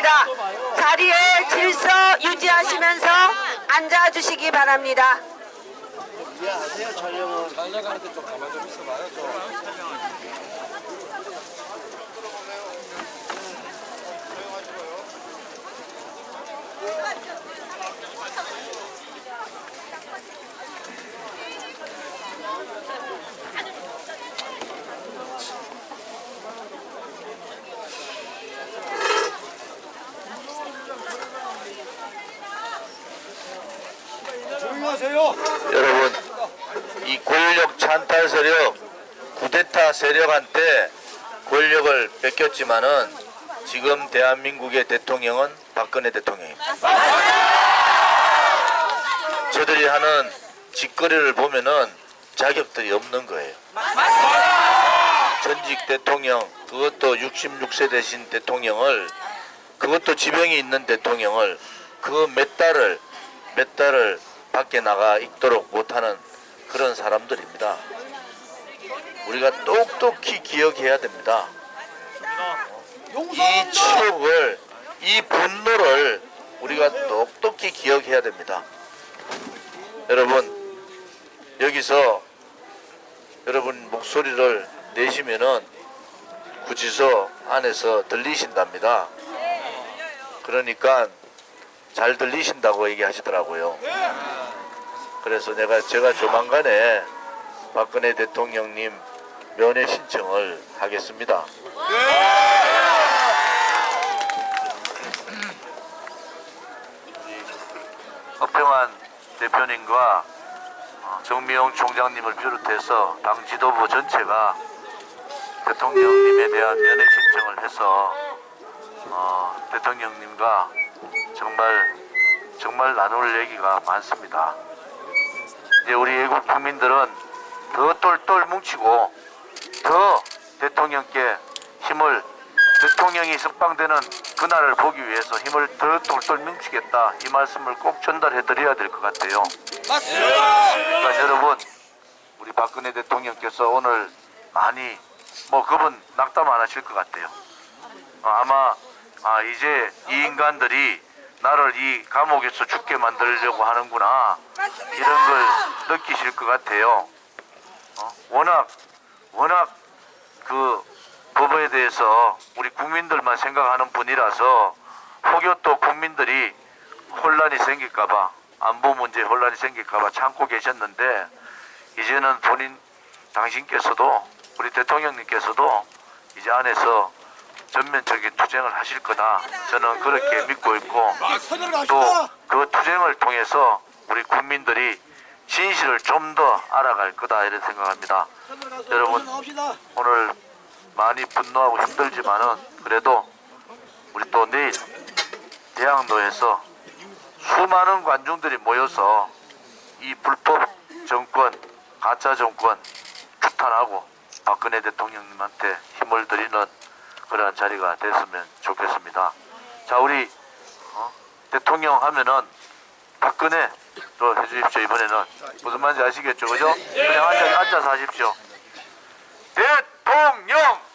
감사합니다. 자리에 질서 유지하시면서 앉아주시기 바랍니다. 조용히 하세요! 여러분 이 권력 찬탈 세력 구데타 세력한테 권력을 뺏겼지만은 지금 대한민국의 대통령은 박근혜 대통령입니다. 저들이 하는 짓거리를 보면은 자격들이 없는 거예요. 전직 대통령 그것도 66세 되신 대통령을 그것도 지병이 있는 대통령을 그 몇 달을 몇 달을 밖에 나가 있도록 못하는 그런 사람들입니다. 우리가 똑똑히 기억해야 됩니다. 이 추억을, 이 분노를 우리가 똑똑히 기억해야 됩니다. 여러분, 여기서 여러분 목소리를 내시면은 구치소 안에서 들리신답니다. 그러니까 잘 들리신다고 얘기하시더라고요. 그래서 내가 제가 조만간에 박근혜 대통령님 면회 신청을 하겠습니다. 허평한 대표님과 어, 정미용 총장님을 비롯해서 당 지도부 전체가 대통령님에 대한 면회 신청을 해서 어, 대통령님과 정말 정말 나눌 얘기가 많습니다. 이제 우리 외국 국민들은 더 똘똘 뭉치고 더 대통령께 힘을 대통령이 석방되는 그날을 보기 위해서 힘을 더 똘똘 뭉치겠다 이 말씀을 꼭 전달해 드려야 될 것 같아요. 맞습니다! 그러니까 여러분 우리 박근혜 대통령께서 오늘 많이 뭐 그분 낙담 안 하실 것 같아요. 어, 아마 아, 이제 이 인간들이 나를 이 감옥에서 죽게 만들려고 하는구나 이런 걸 느끼실 것 같아요. 어? 워낙 워낙 그 부분에 대해서 우리 국민들만 생각하는 분이라서 혹여 또 국민들이 혼란이 생길까봐 안보 문제 혼란이 생길까봐 참고 계셨는데 이제는 본인 당신께서도 우리 대통령님께서도 이제 안에서 전면적인 투쟁을 하실 거다 저는 그렇게 믿고 있고 선으로 또 갑시다. 그 투쟁을 통해서 우리 국민들이 진실을 좀 더 알아갈 거다 이런 생각합니다. 여러분. 오늘 많이 분노하고 힘들지만은 그래도 우리 또 내일 대학로에서 수많은 관중들이 모여서 이 불법 정권, 가짜 정권 추탄하고 박근혜 대통령님한테 힘을 드리는 그러한 자리가 됐으면 좋겠습니다. 자, 우리 어? 대통령 하면은 박근혜로 해주십시오. 이번에는 무슨 말인지 아시겠죠, 그죠? 그냥 앉아, 앉아서 하십시오. 대통령!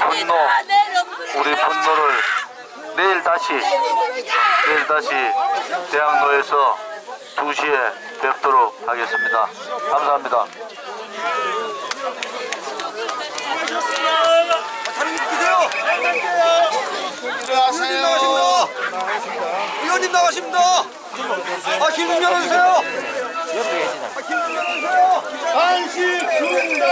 분노, 우리 분노를 내일 다시 내일 다시 대학로에서 2시에 뵙도록 하겠습니다. 감사합니다. 펴세요. 의원님 나가십니다. 의원님 나가십니다. 아, 길좀 열어주세요. 아, 길좀 열어주세요. 한식 중다